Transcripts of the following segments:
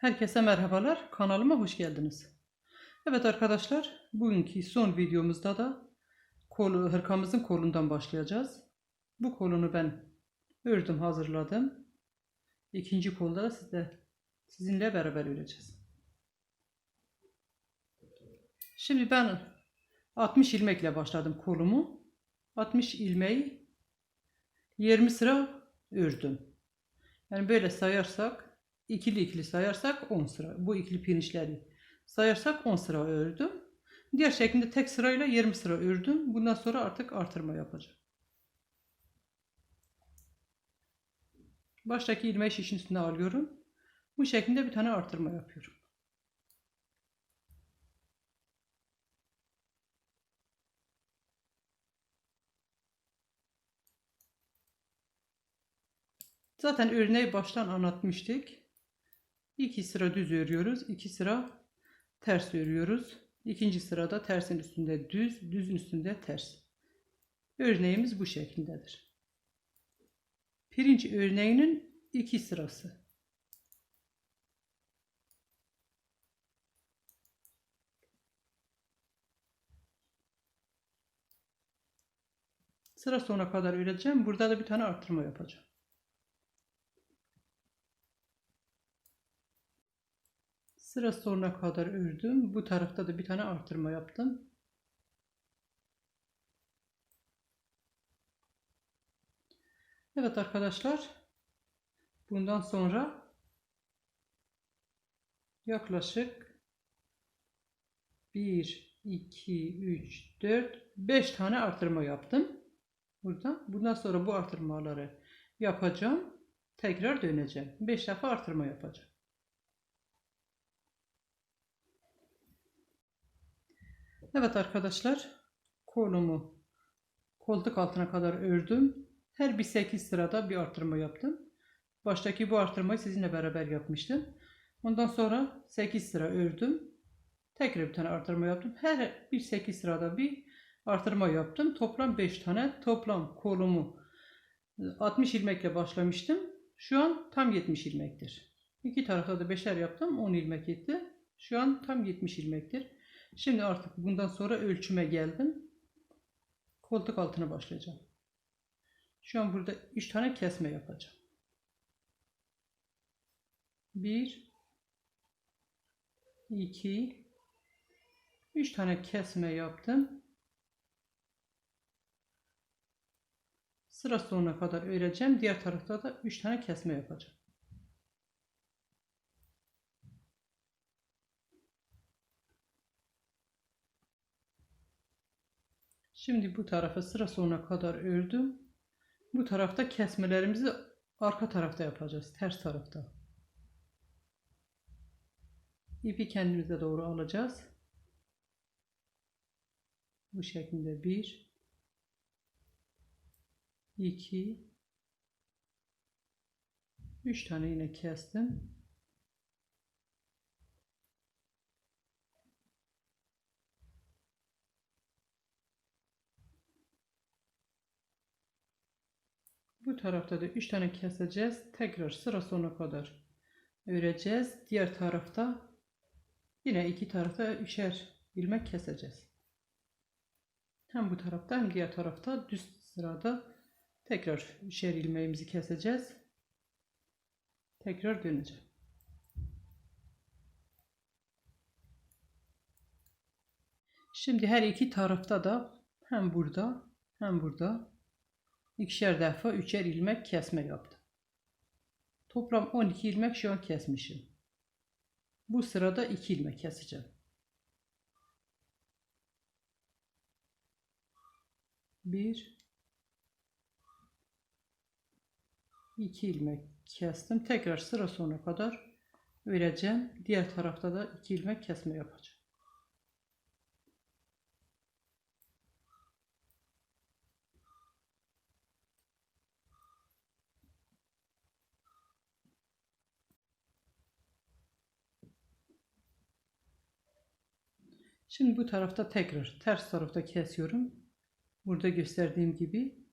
Herkese merhabalar. Kanalıma hoş geldiniz. Evet arkadaşlar, bugünkü son videomuzda da kolu, hırkamızın kolundan başlayacağız. Bu kolunu ben ördüm, hazırladım. İkinci kolda da sizde, sizinle beraber öreceğiz. Şimdi ben 60 ilmekle başladım kolumu. 60 ilmeği 20 sıra ördüm. Yani böyle sayarsak ikili ikili sayarsak 10 sıra. Bu ikili pirinçleri sayarsak 10 sıra ördüm. Diğer şeklinde tek sırayla 20 sıra ördüm. Bundan sonra artık artırma yapacağım. Baştaki ilmeği şişin üstüne alıyorum. Bu şekilde bir tane artırma yapıyorum. Zaten örneği baştan anlatmıştık. İki sıra düz örüyoruz. iki sıra ters örüyoruz. İkinci sırada tersin üstünde düz, düzün üstünde ters. Örneğimiz bu şekildedir. Pirinç örneğinin iki sırası. Sıra sonuna kadar öreceğim. Burada da bir tane artırma yapacağım. Sıra sonuna kadar ördüm. Bu tarafta da bir tane artırma yaptım. Evet arkadaşlar. Bundan sonra yaklaşık 1, 2, 3, 4, 5 tane artırma yaptım. Burada. Bundan sonra bu artırmaları yapacağım. Tekrar döneceğim. 5 defa artırma yapacağım. Evet arkadaşlar kolumu koltuk altına kadar ördüm. Her bir 8 sırada bir artırma yaptım. Baştaki bu artırmayı sizinle beraber yapmıştım. Ondan sonra 8 sıra ördüm. Tekrar bir tane artırma yaptım. Her bir 8 sırada bir artırma yaptım. Toplam 5 tane. Toplam kolumu 60 ilmekle başlamıştım. Şu an tam 70 ilmektir. İki tarafta da 5'er yaptım. 10 ilmek etti. Şu an tam 70 ilmektir. Şimdi artık bundan sonra ölçüme geldim. Koltuk altına başlayacağım. Şu an burada 3 tane kesme yapacağım. 1 2 3 tane kesme yaptım. Sıra sonuna kadar öreceğim. Diğer tarafta da 3 tane kesme yapacağım. Şimdi bu tarafa sıra sonuna kadar ördüm. Bu tarafta kesmelerimizi arka tarafta yapacağız. Ters tarafta. İpi kendimize doğru alacağız. Bu şekilde bir, iki, üç tane yine kestim. Bu tarafta da 3 tane keseceğiz. Tekrar sıra sonuna kadar öreceğiz. Diğer tarafta yine iki tarafta üçer ilmek keseceğiz. Hem bu tarafta hem diğer tarafta düz sırada tekrar üçer ilmeğimizi keseceğiz. Tekrar döneceğim. Şimdi her iki tarafta da hem burada hem burada ikişer defa üçer ilmek kesme yaptım. Toplam 12 ilmek şu an kesmişim. Bu sırada 2 ilmek keseceğim. Bir, iki ilmek kestim. Tekrar sıra sonuna kadar öreceğim. Diğer tarafta da 2 ilmek kesme yapacağım. Şimdi bu tarafta tekrar ters tarafta kesiyorum. Burada gösterdiğim gibi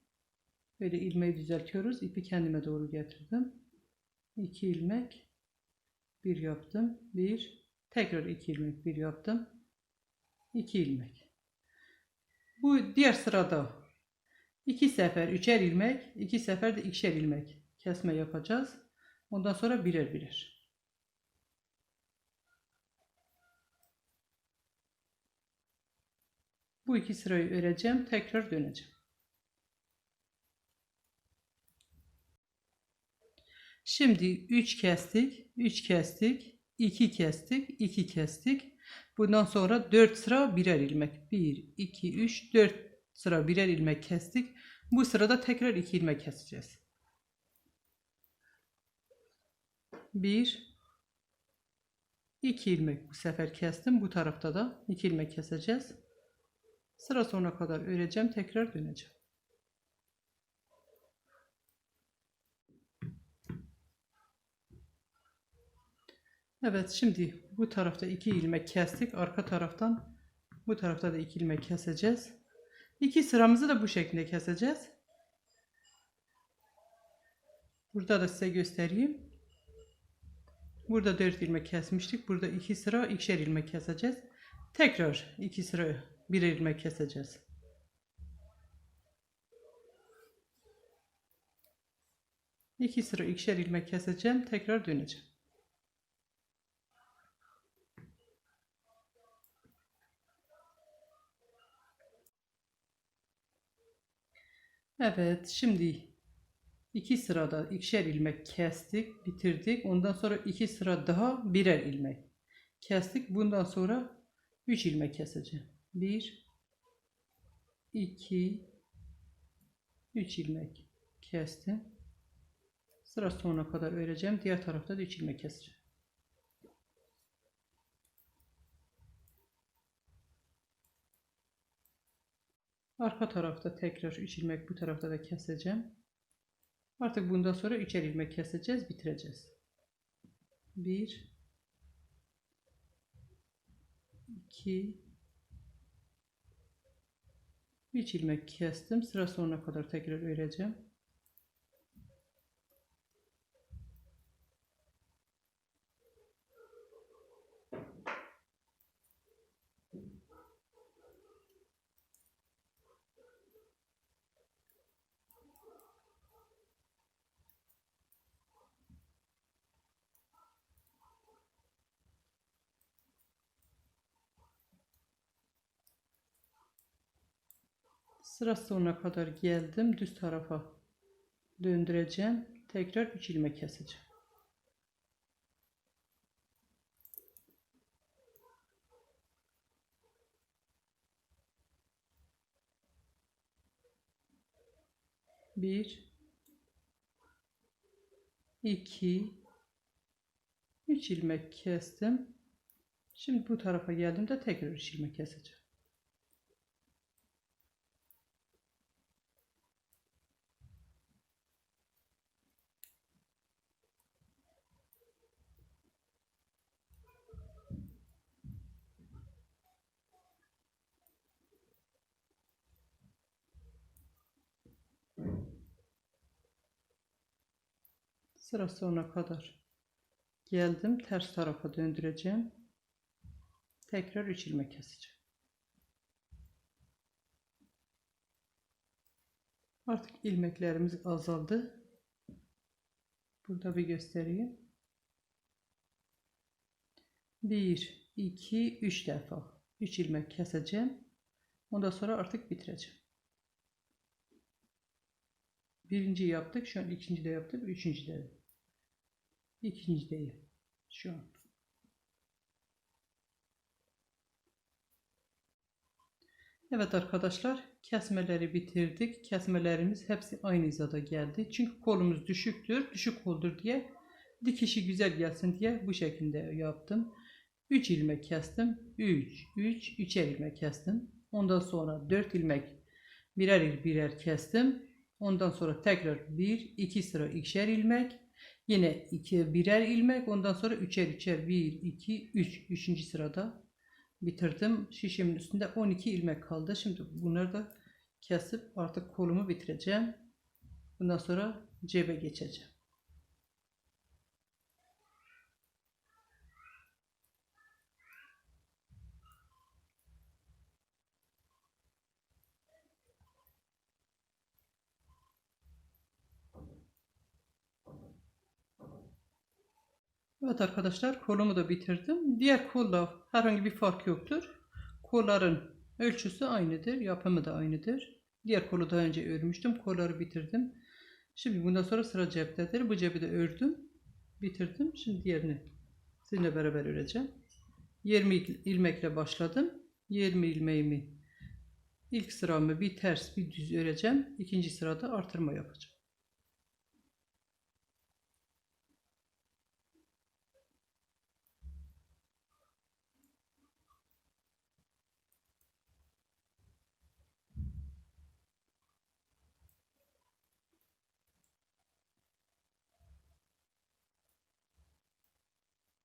böyle ilmeği düzeltiyoruz. İpi kendime doğru getirdim. 2 ilmek, bir yaptım. Bir. Tekrar iki ilmek bir yaptım. İki ilmek. Bu diğer sırada iki sefer üçer ilmek, iki sefer de ikişer ilmek kesme yapacağız. Ondan sonra birer birer. Bu iki sırayı öreceğim. Tekrar döneceğim. Şimdi 3 kestik, 3 kestik, 2 kestik, 2 kestik. Bundan sonra 4 sıra birer ilmek. 1, 2, 3, 4 sıra birer ilmek kestik. Bu sırada tekrar 2 ilmek keseceğiz. 1, 2 ilmek bu sefer kestim. Bu tarafta da 2 ilmek keseceğiz. Sıra sonuna kadar öreceğim. Tekrar döneceğim. Evet şimdi bu tarafta iki ilmek kestik. Arka taraftan bu tarafta da iki ilmek keseceğiz. İki sıramızı da bu şekilde keseceğiz. Burada da size göstereyim. Burada 4 ilmek kesmiştik. Burada iki sıra ikişer ilmek keseceğiz. Tekrar iki sıra birer ilmek keseceğiz. İki sıra ikişer ilmek keseceğim. Tekrar döneceğim. Evet, şimdi iki sırada ikişer ilmek kestik, bitirdik. Ondan sonra iki sıra daha birer ilmek kestik. Bundan sonra üç ilmek keseceğim. Bir, iki, üç ilmek kestim. Sıra sonuna kadar öreceğim. Diğer tarafta da üç ilmek keseceğim. Arka tarafta tekrar 3 ilmek bu tarafta da keseceğim. Artık bundan sonra 3'er ilmek keseceğiz, bitireceğiz. 1 2 3 ilmek kestim. Sıra sonuna kadar tekrar öreceğim. Sıra sonuna kadar geldim. Düz tarafa döndüreceğim. Tekrar 3 ilmek keseceğim. Bir, iki, üç ilmek kestim. Şimdi bu tarafa geldiğimde tekrar üç ilmek keseceğim. Sıra sonuna kadar geldim. Ters tarafa döndüreceğim. Tekrar 3 ilmek keseceğim. Artık ilmeklerimiz azaldı. Burada bir göstereyim. 1, 2, 3 defa 3 ilmek keseceğim. Ondan sonra artık bitireceğim. Birinci yaptık. Şu an ikinci de yaptık. Üçüncü de. İkincideyim. Şu an. Evet arkadaşlar. Kesmeleri bitirdik. Kesmelerimiz hepsi aynı hizada geldi. Çünkü kolumuz düşüktür. Düşük koldur diye dikişi güzel gelsin diye bu şekilde yaptım. 3 ilmek kestim. 3, 3, 3'er ilmek kestim. Ondan sonra 4 ilmek birer birer kestim. Ondan sonra tekrar 1, 2 sıra ikişer ilmek. Yine 2 birer ilmek. Ondan sonra üçer üçer 1, 2, 3. Üçüncü sırada bitirdim. Şişemin üstünde 12 ilmek kaldı. Şimdi bunları da kesip artık kolumu bitireceğim. Bundan sonra cebe geçeceğim. Evet arkadaşlar kolumu da bitirdim. Diğer kolla herhangi bir fark yoktur. Kolların ölçüsü aynıdır. Yapımı da aynıdır. Diğer kolu daha önce örmüştüm. Kolları bitirdim. Şimdi bundan sonra sıra ceptedir. Bu cebi de ördüm. Bitirdim. Şimdi diğerini sizinle beraber öreceğim. 20 il- ilmekle başladım. 20 ilmeğimi ilk sıramı bir ters bir düz öreceğim. İkinci sırada artırma yapacağım.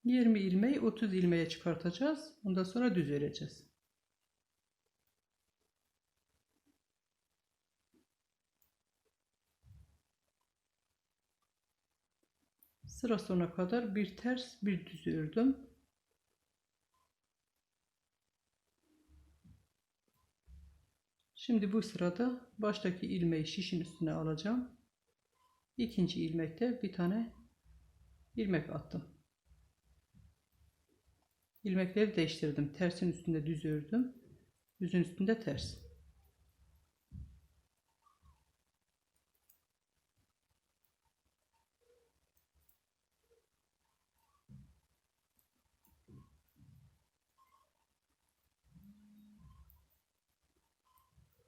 Yirmi ilmeği 30 ilmeğe çıkartacağız. Ondan sonra düz öreceğiz. Sıra sonuna kadar bir ters bir düz ördüm. Şimdi bu sırada baştaki ilmeği şişin üstüne alacağım. İkinci ilmekte bir tane ilmek attım. İlmekleri değiştirdim. Tersin üstünde düz ördüm. Düzün üstünde ters.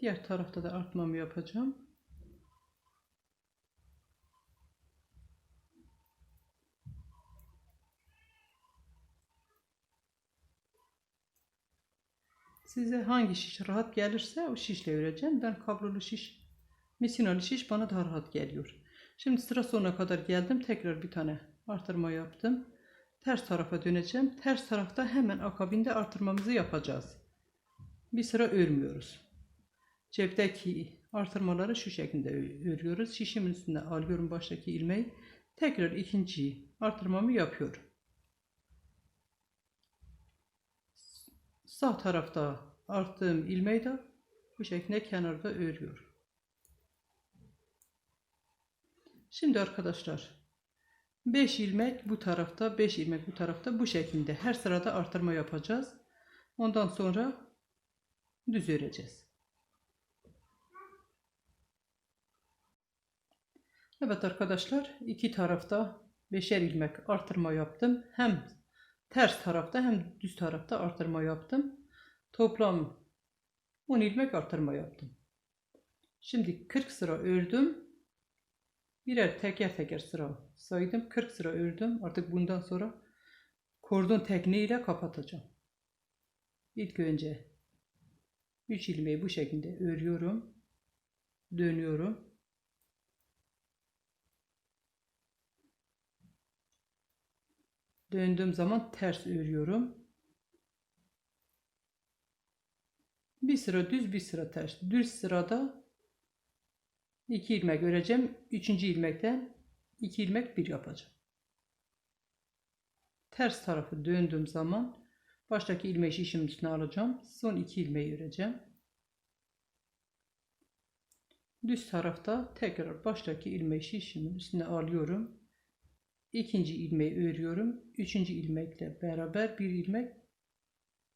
Diğer tarafta da artmamı yapacağım. Size hangi şiş rahat gelirse o şişle öreceğim. Ben kablolu şiş, misinalı şiş bana daha rahat geliyor. Şimdi sıra sonuna kadar geldim. Tekrar bir tane artırma yaptım. Ters tarafa döneceğim. Ters tarafta hemen akabinde artırmamızı yapacağız. Bir sıra örmüyoruz. Cepteki artırmaları şu şekilde örüyoruz. Şişimin üstüne alıyorum baştaki ilmeği. Tekrar ikinci artırmamı yapıyorum. Sağ tarafta arttığım ilmeği de bu şekilde kenarda örüyorum. Şimdi arkadaşlar 5 ilmek bu tarafta 5 ilmek bu tarafta bu şekilde her sırada artırma yapacağız. Ondan sonra düz öreceğiz. Evet arkadaşlar iki tarafta beşer ilmek artırma yaptım. Hem ters tarafta hem düz tarafta artırma yaptım. Toplam 10 ilmek artırma yaptım. Şimdi 40 sıra ördüm. Birer teker teker sıra saydım. 40 sıra ördüm. Artık bundan sonra kordon tekniğiyle kapatacağım. İlk önce 3 ilmeği bu şekilde örüyorum. Dönüyorum. Döndüğüm zaman ters örüyorum. Bir sıra düz bir sıra ters. Düz sırada 2 ilmek öreceğim. Üçüncü ilmekten 2 ilmek bir yapacağım. Ters tarafı döndüğüm zaman baştaki ilmeği şişimin üstüne alacağım. Son 2 ilmeği öreceğim. Düz tarafta tekrar baştaki ilmeği şişimin üstüne alıyorum. İkinci ilmeği örüyorum. Üçüncü ilmekle beraber bir ilmek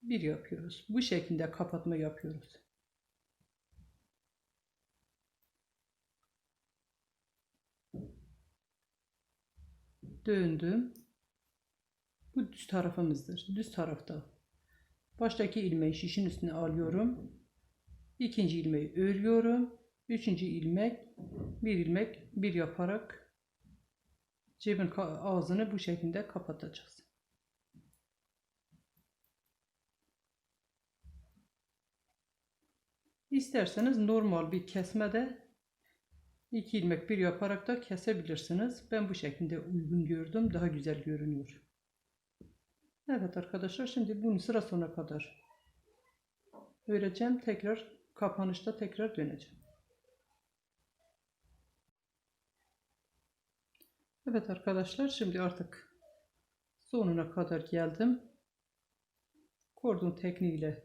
bir yapıyoruz. Bu şekilde kapatma yapıyoruz. Döndüm. Bu düz tarafımızdır. Düz tarafta. Baştaki ilmeği şişin üstüne alıyorum. İkinci ilmeği örüyorum. Üçüncü ilmek bir ilmek bir yaparak cebin ağzını bu şekilde kapatacağız. İsterseniz normal bir kesmede iki ilmek bir yaparak da kesebilirsiniz. Ben bu şekilde uygun gördüm. Daha güzel görünüyor. Evet arkadaşlar şimdi bunu sıra sona kadar öreceğim. Tekrar kapanışta tekrar döneceğim. Evet arkadaşlar şimdi artık sonuna kadar geldim. Kordon tekniğiyle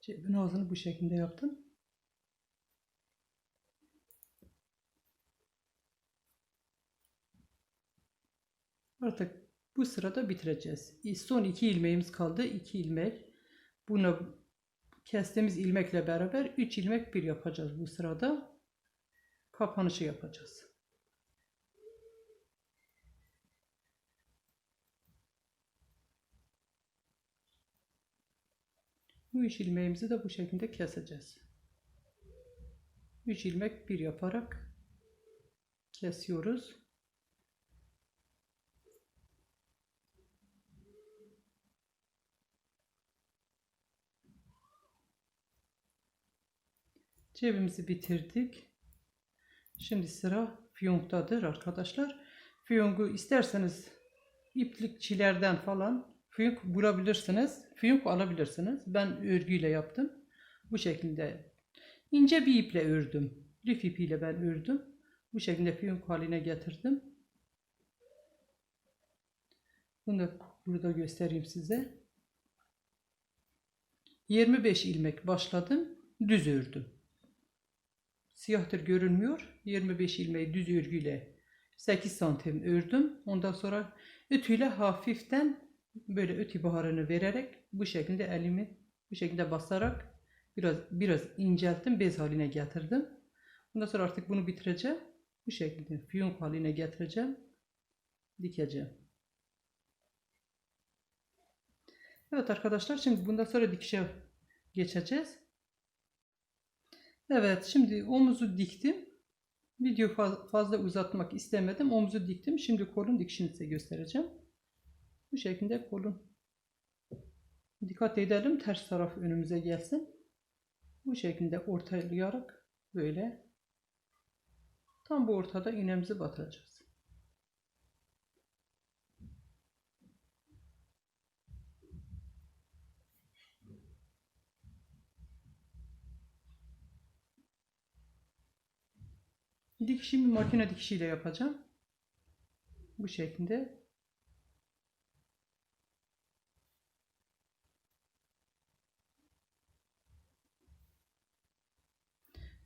cebin ağzını bu şekilde yaptım. Artık Bu sırada bitireceğiz. Son iki ilmeğimiz kaldı. 2 ilmek. Bunu kestiğimiz ilmekle beraber 3 ilmek bir yapacağız bu sırada. Kapanışı yapacağız. Bu üç ilmeğimizi de bu şekilde keseceğiz. 3 ilmek bir yaparak kesiyoruz. Cebimizi bitirdik. Şimdi sıra fiyonktadır arkadaşlar. Fiyongu isterseniz iplikçilerden falan fiyonk bulabilirsiniz. Fiyonk alabilirsiniz. Ben örgüyle yaptım. Bu şekilde ince bir iple ördüm. Lif ipiyle ben ördüm. Bu şekilde fiyonk haline getirdim. Bunu da burada göstereyim size. 25 ilmek başladım. Düz ördüm. Siyahtır görünmüyor. 25 ilmeği düz örgüyle 8 santim ördüm. Ondan sonra ütüyle hafiften böyle ütü buharını vererek bu şekilde elimi bu şekilde basarak biraz biraz incelttim. Bez haline getirdim. Ondan sonra artık bunu bitireceğim. Bu şekilde fiyonk haline getireceğim. Dikeceğim. Evet arkadaşlar şimdi bundan sonra dikişe geçeceğiz. Evet şimdi omuzu diktim. Video faz- fazla uzatmak istemedim. Omuzu diktim. Şimdi kolun dikişini size göstereceğim. Bu şekilde kolun. Dikkat edelim ters taraf önümüze gelsin. Bu şekilde ortalayarak böyle tam bu ortada iğnemizi batıracağız. Dikişimi makine dikişiyle yapacağım. Bu şekilde.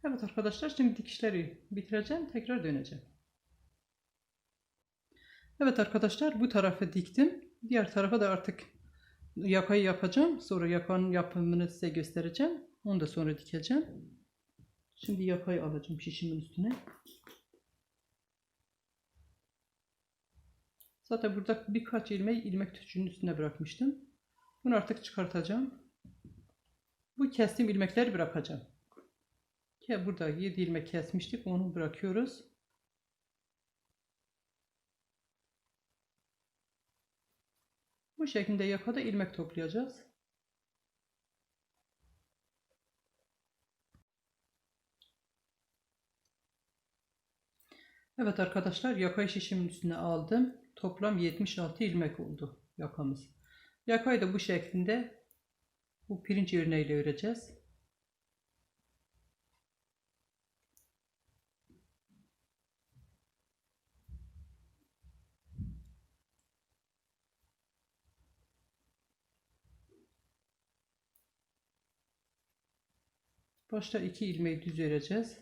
Evet arkadaşlar şimdi dikişleri bitireceğim. Tekrar döneceğim. Evet arkadaşlar bu tarafı diktim. Diğer tarafa da artık yakayı yapacağım. Sonra yakanın yapımını size göstereceğim. Onu da sonra dikeceğim. Şimdi yakayı alacağım şişimin üstüne. Zaten burada birkaç ilmeği ilmek tüçünün üstüne bırakmıştım. Bunu artık çıkartacağım. Bu kestiğim ilmekleri bırakacağım. Burada 7 ilmek kesmiştik. Onu bırakıyoruz. Bu şekilde yakada ilmek toplayacağız. Evet arkadaşlar yakayı şişimin üstüne aldım. Toplam 76 ilmek oldu yakamız. Yakayı da bu şeklinde bu pirinç örneğiyle öreceğiz. Başta iki ilmeği düz öreceğiz.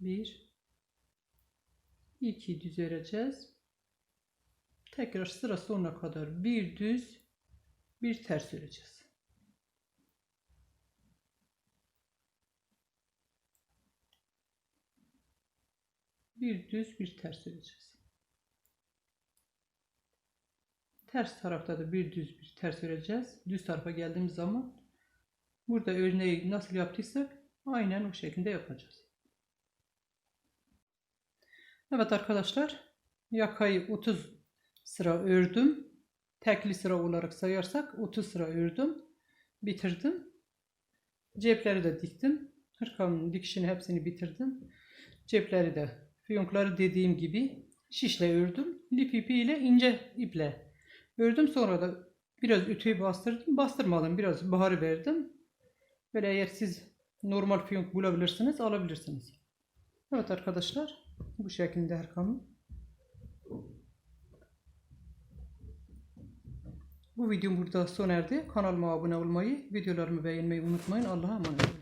Bir, iki düz öreceğiz. Tekrar sıra sonuna kadar bir düz, bir ters öreceğiz. Bir düz, bir ters öreceğiz. Ters tarafta da bir düz, bir ters öreceğiz. Düz tarafa geldiğimiz zaman burada örneği nasıl yaptıysak aynen o şekilde yapacağız. Evet arkadaşlar yakayı 30 sıra ördüm. Tekli sıra olarak sayarsak 30 sıra ördüm. Bitirdim. Cepleri de diktim. Hırkamın dikişini hepsini bitirdim. Cepleri de fiyonkları dediğim gibi şişle ördüm. Lif ipi ile ince iple ördüm. Sonra da biraz ütüyü bastırdım. Bastırmadım. Biraz baharı verdim. Böyle eğer siz normal fiyonk bulabilirsiniz alabilirsiniz. Evet arkadaşlar bu şekilde Erkam'ın. Bu videom burada sona erdi. Kanalıma abone olmayı, videolarımı beğenmeyi unutmayın. Allah'a emanet olun.